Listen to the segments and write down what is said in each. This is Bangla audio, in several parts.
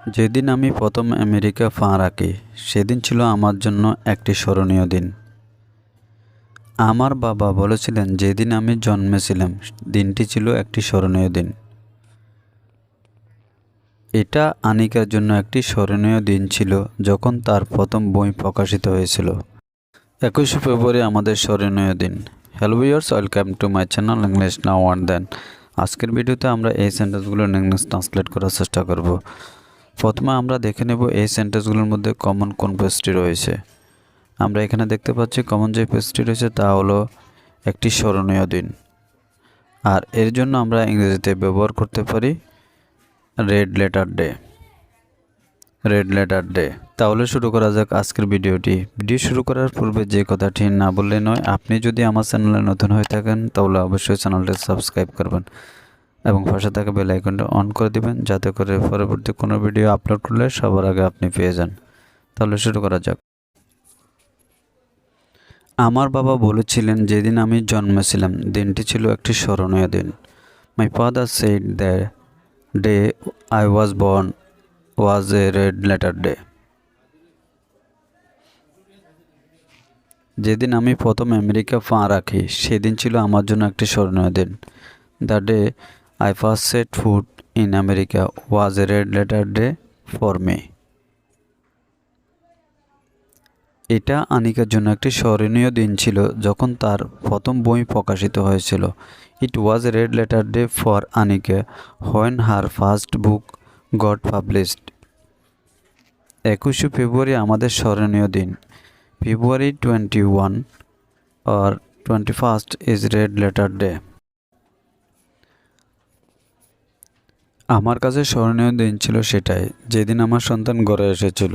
যেদিন আমি প্রথম আমেরিকা পা রাখি, সেদিন ছিল আমার জন্য একটি স্মরণীয় দিন। আমার বাবা বলেছিলেন, যেদিন আমি জন্মেছিলাম, দিনটি ছিল একটি স্মরণীয় দিন। এটা আনিকার জন্য একটি স্মরণীয় দিন ছিল, যখন তার প্রথম বই প্রকাশিত হয়েছিল। একুশে ফেব্রুয়ারি আমাদের স্মরণীয় দিন। Hello viewers welcome to my channel English now one then আজকের ভিডিওতে আমরা এই সেন্টেন্সগুলো ইংলিশ ট্রান্সলেট করার চেষ্টা করব। প্রথমে আমরা দেখে নেব এই সেন্টেন্সগুলোর মধ্যে কমন কোন পেজটি রয়েছে। আমরা এখানে দেখতে পাচ্ছি কমন যে পেজটি রয়েছে তা হলো একটি স্মরণীয় দিন। আর এর জন্য আমরা ইংরেজিতে ব্যবহার করতে পারি red letter day red letter day তাহলে শুরু করা যাক আজকের ভিডিওটি। ভিডিও শুরু করার পূর্বে যে কথাটি না বললে নয়, আপনি যদি আমার চ্যানেলে নতুন হয়ে থাকেন, তাহলে অবশ্যই চ্যানেলটি সাবস্ক্রাইব করবেন। এবং পাশে থাকা বেল আইকনটা অন করে দিবেন, যাতে করে পরবর্তী কোনো ভিডিও আপলোড করলে সবার আগে আপনি পেয়ে যান। তাহলে শুরু করা যাক। আমার বাবা বলেছিলেন, যেদিন আমি জন্মেছিলাম, দিনটি ছিল একটি স্মরণীয় দিন। My father said the day I was born was a red letter day যেদিন আমি প্রথম আমেরিকা পা রাখি, সেদিন ছিল আমার জন্য একটি স্মরণীয় দিন। The day I first set food in America was a red letter day for me এটা আনিকার জন্য একটি স্মরণীয় দিন ছিল যখন তার প্রথম বই প্রকাশিত হয়েছিল। It was a red letter day for Anika when her first book got published একুশে ফেব্রুয়ারি আমাদের স্মরণীয় দিন। February twenty one R twenty first is red letter day আমার কাছে স্মরণীয় দিন ছিল সেটাই, যেদিন আমার সন্তান গড়ে এসেছিল।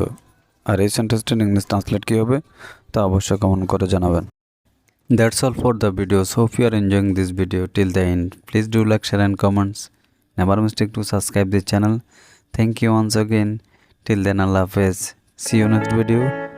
আর এই সেন্টেন্সটির ইংলিশ ট্রান্সলেট কী হবে? তা অবশ্যই কমেন্ট করে জানাবেন। That's all for the videos hope you are enjoying this video till the end please do like share and comments never mistake to subscribe this channel thank you once again till then, allah hafiz. See you next video.